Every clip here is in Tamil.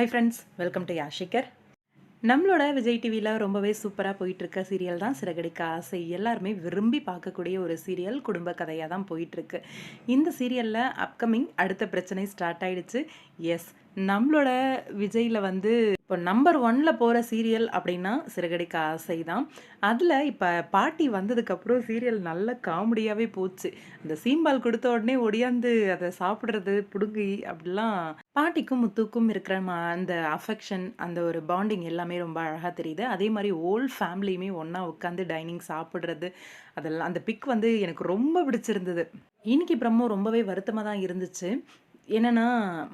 ஹை ஃப்ரெண்ட்ஸ் வெல்கம் டு யாஷிகர் நம்மளோட விஜய் டிவியில் ரொம்பவே சூப்பராக போயிட்டுருக்க சீரியல் தான் சிறகடிக்க ஆசை. எல்லாருமே விரும்பி பார்க்கக்கூடிய ஒரு சீரியல் குடும்ப கதையாக தான் போயிட்டுருக்கு. இந்த சீரியலில் அப்கமிங் அடுத்த பிரச்சனை ஸ்டார்ட் ஆயிடுச்சு. எஸ் நம்மளோட விஜயில் வந்து இப்போ நம்பர் ஒன்ல போகிற சீரியல் அப்படின்னா சிறுகடிக்க ஆசை தான் அதில் இப்போ பாட்டி வந்ததுக்கப்புறம் சீரியல் நல்ல காமெடியாகவே போச்சு. அந்த சீம்பால் கொடுத்த உடனே ஒடியாந்து அதை சாப்பிட்றது பிடுங்கி அப்படிலாம் பாட்டிக்கும் முத்துக்கும் இருக்கிற மா அந்த அஃபெக்ஷன் அந்த ஒரு பாண்டிங் எல்லாமே ரொம்ப அழகாக தெரியுது. அதே மாதிரி ஓல் ஃபேமிலியுமே ஒன்றா உட்காந்து டைனிங் சாப்பிட்றது அதெல்லாம் அந்த பிக் வந்து எனக்கு ரொம்ப பிடிச்சிருந்தது. இன்னைக்கு பிரம்மோ ரொம்பவே வருத்தமாக தான் இருந்துச்சு. என்னன்னா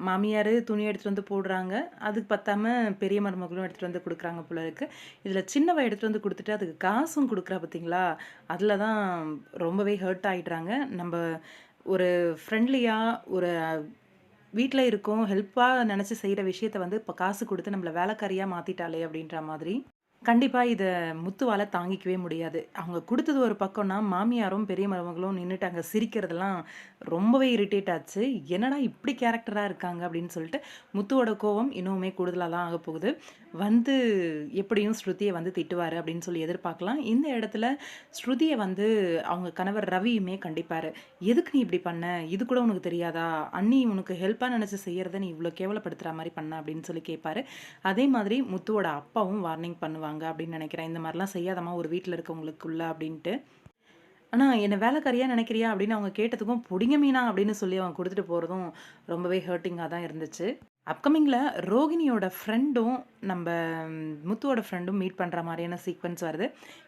மாமியார் துணி எடுத்துகிட்டு வந்து போடுறாங்க. அதுக்கு பத்தாம பெரிய மருமகளும் எடுத்துகிட்டு வந்து கொடுக்குறாங்க போல இருக்குது இதில் சின்னவ எடுத்துகிட்டு வந்து கொடுத்துட்டு அதுக்கு காசும் கொடுக்குறா பார்த்தீங்களா அதில் தான் ரொம்பவே ஹர்ட் ஆகிடுறாங்க நம்ம ஒரு ஃப்ரெண்ட்லியாக ஒரு வீட்டில் இருக்கோம் ஹெல்ப்பாக நினச்சி செய்கிற விஷயத்த வந்து இப்போ காசு கொடுத்து நம்மளை வேலைக்காரியாக மாற்றிட்டாலே அப்படின்ற மாதிரி. கண்டிப்பாக இதை முத்துவால் தாங்கிக்கவே முடியாது. அவங்க கொடுத்தது ஒரு பக்கம்னா மாமியாரும் பெரிய மருமகளும் நின்றுட்டு அங்கே சிரிக்கிறதெல்லாம் ரொம்பவே இரிட்டேட் ஆச்சு. என்னடா இப்படி கேரக்டராக இருக்காங்க அப்படின்னு சொல்லிட்டு முத்துவோட கோவம் இன்னுமே கூடுதலாக தான் ஆக போகுது. வந்து எப்படியும் ஸ்ருதியை வந்து திட்டுவார் அப்படின்னு சொல்லி எதிர்பார்க்கலாம். இந்த இடத்துல ஸ்ருதியை வந்து அவங்க கணவர் ரவியுமே கண்டிப்பார். எதுக்கு நீ இப்படி பண்ண? இது கூட உனக்கு தெரியாதா? அண்ணி உனக்கு ஹெல்ப்பாக நினச்சி செய்கிறத நீ இவ்வளோ கேவலப்படுத்துகிற மாதிரி பண்ண அப்படின்னு சொல்லி கேட்பாரு அதே மாதிரி முத்துவோட அப்பாவும் வார்னிங் பண்ணுவாங்க. அப்படின்னு நினைக்கிறேன். இந்த மாதிரிலாம் செய்யாதம்மா ஒரு வீட்டில் இருக்கவங்களுக்குள்ள அப்படின்ட்டு. ஆனால் என்னை வேலைக்காரியாக நினைக்கிறியா அப்படின்னு அவங்க கேட்டதுக்கும் பிடிங்க மீனா அப்படின்னு சொல்லி அவங்க கொடுத்துட்டு போகிறதும் ரொம்பவே ஹர்ட்டிங்காக தான் இருந்துச்சு. அப்கமிங்கில் ரோகிணியோட ஃப்ரெண்டும் நம்ம முத்துவோட ஃப்ரெண்டும் மீட் பண்ணுற மாதிரியான சீக்வன்ஸ் வருது.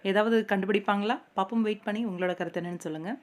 ஏதாவது கண்டுபிடிப்பாங்களா? பாப்பும் வெயிட் பண்ணி உங்களோட கருத்து என்னன்னு சொல்லுங்கள்